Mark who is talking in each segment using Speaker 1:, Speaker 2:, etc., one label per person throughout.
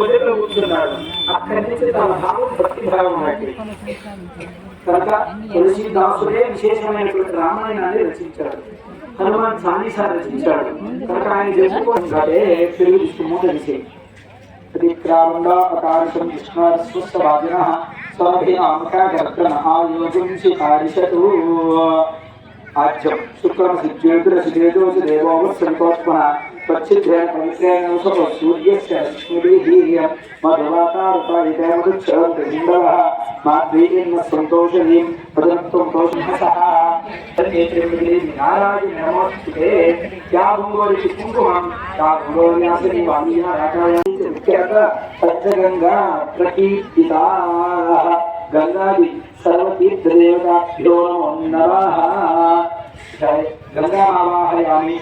Speaker 1: పొజిలో కూర్చున్నాడు. అక్కడి నుంచి తన భావం భక్తి భావం నాటి కనుక తులసీదాసుడే విశేషమైనటువంటి రామాయణాన్ని రచించాడు. హనుమాన్ చాలీసా రచించాడు. కనుక ఆయన చెప్పుకోగానే తెలుగు ఇష్టమో తెలిసే అతిక్రామండాపకాశం విష్ణుస్వస్తవాదిన స్వాభినామకాగర్దన ఆయోజంసి కారిషతు ఆజ్యం प्रसिद्ध्या पवित्रेण सह सूर्यस्य स्मृतिः मधुवातारुपादितेन गच्छन्तः मा द्वीयेन सन्तोषणीं प्रदत्तं तोषसः तन्नेत्रिम्बिलिनारायणमोऽस्तुते या भूगोरिति कुङ्कुमं या भूगोर्यासनि वाणीया राकायानि च विख्यात पञ्चगङ्गा प्रकीर्तिताः गङ्गादि सर्वतीर्थदेवताभ्यो नमो नमः गङ्गामावाहयामि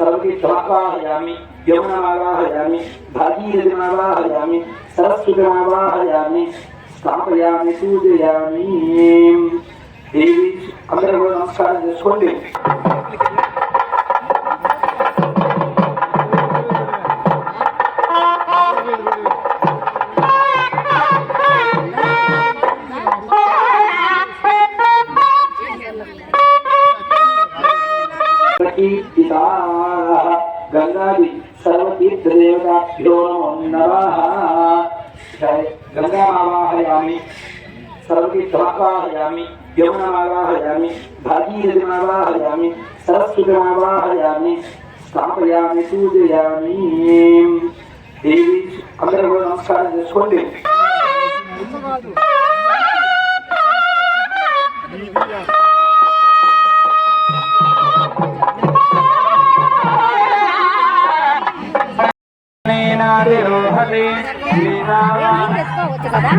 Speaker 1: గంగామావాహయామి సర్వతీర్థమావాహయామి యమునమావాహయామి భాగీరథిమావాహయామి సరస్వతిమావాహయామి స్థాపయామి పూజయామి. దేవి అందరూ కూడా నమస్కారం చేసుకోండి. ప్రకీర్తితా గంగాది సర్వతీర్థదేవతాభ్యో నమో నమః. గంగామావాహయామి సర్వతీర్థమావాహయామి యమునమావాహయామి భాగీరథమావాహయామి సరస్వతిమావాహయామి స్థాపయామి పూజయామి. దేవి అందరూ నమస్కారం చేసుకోండి.
Speaker 2: తెచ్చుకోవచ్చు కదా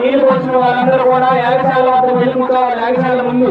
Speaker 3: నీళ్ళు పోసిన వారందరూ కూడా యాగశాల వద్ద వెళ్ళి కూర్చోవాలి యాగశాల ముందు.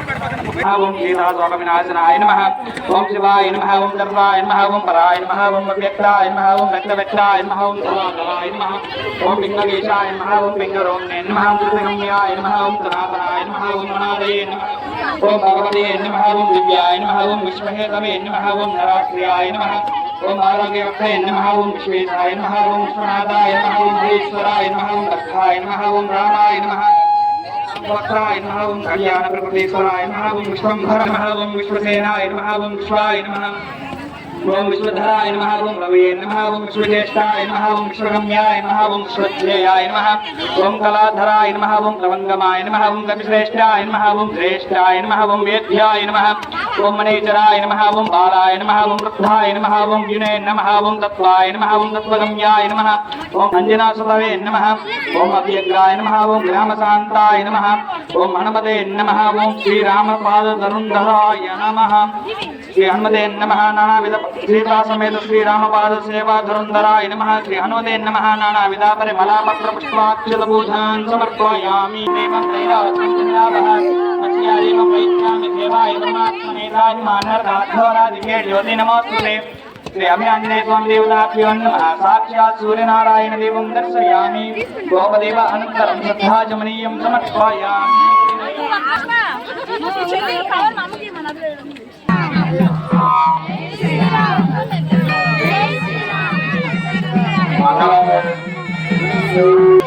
Speaker 3: ఓం సీతాశోకవినాశనాయ నమ ఓం శివాయ నమ ఓం ధర్మాయ నమ ఓం పరాయ నమ ఓం వ్యక్తాయ నమ ఓం వ్యక్తవ్యక్తాయ నమ ఓం సదాతలాయ నమ ఓం పింగళేశాయ నమ ఓం పింగరోమ్నే నమ ఓం ధృతగమ్యాయ నమ ఓం సనాతనాయ నమ ఓం అనాదయే నమ ఓం భగవతే నమ ఓం దివ్యాయ నమ ఓం విశ్వహేతవే నమ ఓం నరాశ్రియాయ నమ ఓం ఆరోగ్యవక్తయ నమ ఓం విశ్వేశాయ నమ ఓం విశ్వనాథాయ నమ ఓం మహేశ్వరాయ నమ ఓం దత్తాయ నమ ఓం రామాయ నమ వక్రాయ నమః ఓం కళ్యాణ ప్రకృతేశ్వరాయ నమః ఓం విశ్వంభర నమః ఓం విశ్వసేనాయ నమః ఓం విశ్వాయ నమః ఓం విశ్వధరాయ నమః ఓం రవే నమః ఓం విశ్వజ్యేష్ఠాయ నమః ఓం విశ్వగమ్యాయ నమః ఓం విశ్వజ్ఞేయాయ నమః ఓం కళాధరాయ నమః ఓం లవంగమాయ నమః ఓం కపిశ్రేష్ఠాయ నమః ఓం శ్రేష్ఠాయ నమః ఓం వేద్యాయ నమ ఓం మణేచరాయ నమః ఓం బాలాయ నమః ఓం వృద్ధాయ నమః ఓం యునే నమః ఓం తత్వాయ నమః ఓం తత్వగమ్యాయ నమ ఓం అంజనాసుతవే నమ ఓం అవ్యగ్రాయ నమః ఓం గ్రామశాంతాయ నమ ఓం హనుమతే నమ ఓం శ్రీరామపాదధరుంధరాయ నమ శ్రీ హనుమతే నమ నానావిధ శ్రీపాసమేత శ్రీరామపాద సేవా ధరుంధరాయ నమః శ్రీ హనుమతే నమ నానావిధ పరిమళాపత్ర పుష్పాక్షత పూజాన్ సమర్పయామి జ్యోతి నమోస్తుతే శ్రీ అభిరాంజనేయ స్వామి దేవతాభ్యో నమః సాక్షాత్ సూర్యనారాయణ దేవం దర్శయామి గోపదేవ అనంతరం శ్రద్ధాజమనీయం సమర్పయామి धन्यवाद